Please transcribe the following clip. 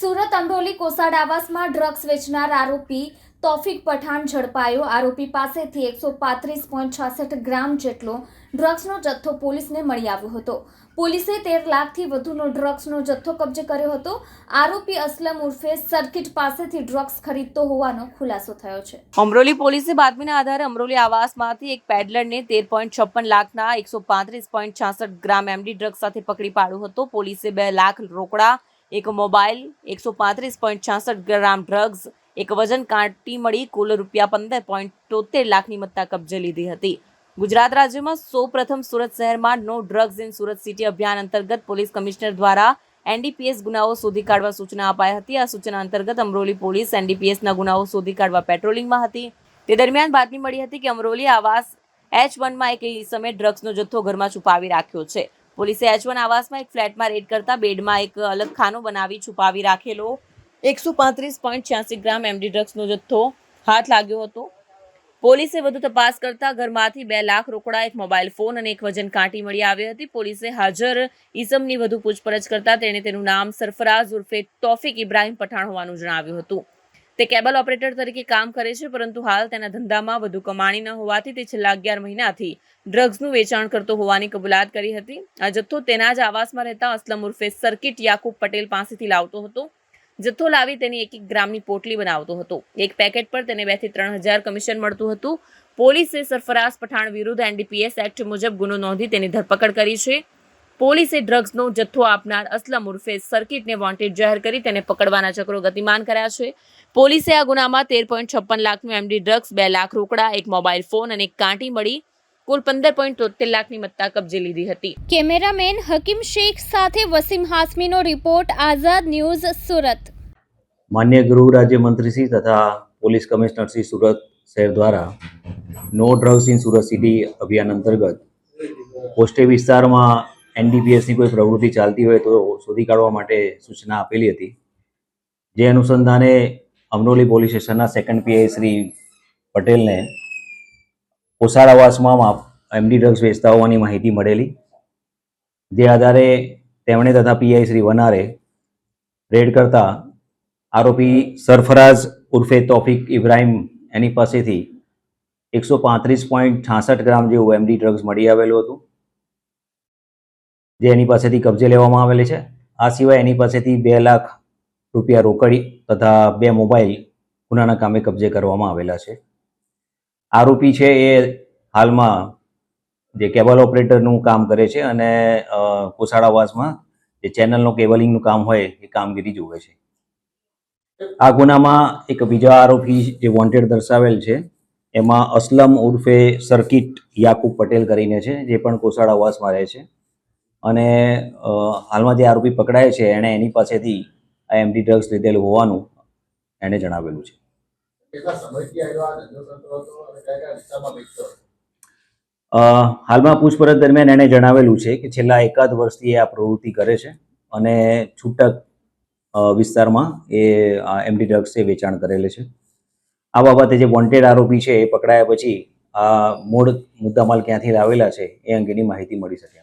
સુરત અમરોલી કોસાડ આવાસમાં ડ્રગ્સ વેચનાર આરોપી તોફિક પઠાણ ઝડપાયો. આરોપી પાસેથી એકસો પાંત્રીસ પોઈન્ટ છાસઠ ગ્રામ જેટલો ડ્રગ્સનો જથ્થો પોલીસને મળી આવ્યો હતો. પોલીસે તેર લાખથી વધુનો ડ્રગ્સનો જથ્થો કબજે કર્યો હતો. આરોપી અસલમ ઉર્ફે સર્કિટ પાસેથી ડ્રગ્સ ખરીદતો હોવાનો ખુલાસો થયો છે. અમરોલી પોલીસે બાતમીના આધારે અમરોલી આવાસમાંથી એક પેડલરને તેર પોઈન્ટ છપ્પન લાખના એકસો પાંત્રીસ પોઈન્ટ છાસઠ ગ્રામ એમડી ડ્રગ્સ સાથે પકડી પાડ્યો હતો. પોલીસે બે લાખ રોકડા એક મોબાઈલ, એકસો પાંત્રીસ પોઈન્ટ છાસઠ ગ્રામ ડ્રગ્સ એક વજન કાંટી મળી કુલ રૂપિયા પંદર પોઈન્ટ તોતેર લાખની મત્તા કબજે લીધી હતી. ગુજરાત રાજ્યમાં સૌ પ્રથમ સુરત શહેરમાં no drugs in Surat city અભિયાન અંતર્ગત પોલીસ કમિશનર દ્વારા એનડીપીએસ ગુનાઓ શોધી કાઢવા સૂચના અપાઈ હતી. આ સૂચના અંતર્ગત અમરોલી પોલીસ એનડીપીએસના ગુનાઓ શોધી કાઢવા પેટ્રોલિંગમાં હતી. તે દરમિયાન બાતમી મળી હતી કે અમરોલી આવાસ એચ વનમાં એક સમયે ડ્રગ્સનો જથ્થો ઘરમાં છુપાવી રાખ્યો છે. પોલીસે એચવન આવાસમાં એક ફ્લેટમાં રેડ કરતા બેડમાં એક અલગ ખાનો બનાવી છુપાવી રાખેલો. એકસો પાંત્રીસ પોઈન્ટ છ્યાસી ગ્રામ એમડી ડ્રગ્સનો જથ્થો હાથ લાગ્યો હતો. પોલીસે વધુ તપાસ કરતા ઘરમાંથી બે લાખ રોકડા, એક મોબાઈલ ફોન અને એક વજન કાંટી મળી આવી હતી. પોલીસે હાજર ઈસમની વધુ પૂછપરછ કરતા તેણે તેનું નામ સરફરાઝ ઉર્ફે તોફિક ઇબ્રાહીમ પઠાણ હોવાનું જણાવ્યું હતું. તે કેબલ ઓપરેટર તરીકે કામ કરે છે, પરંતુ હાલ તેના ધંધામાં વધુ કમાણી ન હોવાથી તે છેલ્લા અગિયાર મહિનાથી ડ્રગ્સનું વેચાણ કરતો હોવાની કબૂલાત કરી હતી. આ જથ્થો તેના જ આવાસમાં રહેતા અસલમ ઉર્ફે સર્કિટ યાકુબ પટેલ પાસેથી લાવતો હતો. જથ્થો લાવી તેની એક એક ગ્રામની પોટલી બનાવતો હતો. એક પેકેટ પર તેને બેથી ત્રણ હજાર કમિશન મળતું હતું. પોલીસે સરફરાઝ પઠાણ વિરુદ્ધ એનડીપીએસ એક્ટ મુજબ ગુનો નોંધી તેની ધરપકડ કરી છે. પોલીસે ડ્રગ્સનો જથ્થો આપનાર અસલમ ઉર્ફે સર્કિટને વોન્ટેડ જાહેર કરી તેને પકડવાના ચક્રો ગતિમાન કર્યા છે. પોલીસે આ ગુનામાં તેર પોઈન્ટ છપ્પન લાખનું એમડી ડ્રગ્સ બે લાખ રોકડા એક મોબાઈલ ફોન અને એક કાંટી મળી કુલ પંદર પોઈન્ટ તોતેર લાખની મત્તા કબજે લીધી હતી. કેમેરામેન હકીમ શેખ સાથે વસીમ હાસમીનો રિપોર્ટ આઝાદ ન્યૂઝ સુરત. માન્ય ગૃહ રાજ્યમંત્રીશ્રી તથા પોલીસ કમિશનરશ્રી સુરત શહેર દ્વારા no drugs in Surat city અભિયાન અંતર્ગત પોસ્ટે વિસ્તારમાં એનડીપીએસની કોઈ પ્રવૃત્તિ ચાલતી હોય તો શોધી કાઢવા માટે સૂચના આપેલી હતી. જે અનુસંધાને અમરોલી પોલીસ સ્ટેશનના સેકન્ડ પીઆઈ શ્રી પટેલને કોસાડ આવાસમાં એમડી ડ્રગ્સ વેચતા હોવાની માહિતી મળેલી. જે આધારે તેમણે તથા પીઆઈ શ્રી વનારે રેડ કરતા આરોપી સરફરાઝ ઉર્ફે તોફિક ઇબ્રાહિમ એની પાસેથી એકસો પાંત્રીસ પોઈન્ટ છાસઠ ગ્રામ જેવું એમડી ડ્રગ્સ મળી આવેલું હતું. જે એની પાસેથી કબજે લેવામાં આવેલી છે. આ સિવાય એની પાસેથી બે લાખ રૂપિયા રોકડી તથા બે મોબાઈલ ગુનાના કામે કબજે કરવામાં આવેલા છે. આરોપી છે એ હાલમાં જે કેબલ ઓપરેટરનું કામ કરે છે અને અ, કોસાડ જે ચેનલનું કેબલિંગનું કામ હોય એ કામગીરી જુએ છે. આ ગુનામાં એક બીજા આરોપી જે વોન્ટેડ દર્શાવેલ છે એમાં અસલમ ઉર્ફે સર્કિટ યાકુબ પટેલ કરીને છે જે પણ કોસાડાવાસમાં રહે છે. અને હાલમાં જે આરોપી પકડાયો છે એણે એની પાસેથી આ એમડી ડ્રગ્સ લીધેલું હોવાનું એણે જણાવેલું છે. હાલમાં પૂછપરછ દરમિયાન એણે જણાવેલું છે કે છેલ્લા એકાદ વર્ષથી એ આ પ્રવૃત્તિ કરે છે અને છૂટક વિસ્તારમાં એ એમડી ડ્રગ્સ એ વેચાણ કરેલે છે. આ બાબતે જે વોન્ટેડ આરોપી છે એ પકડાયા પછી આ મૂળ મુદ્દામાલ ક્યાંથી લાવેલા છે એ અંગેની માહિતી મળી શકે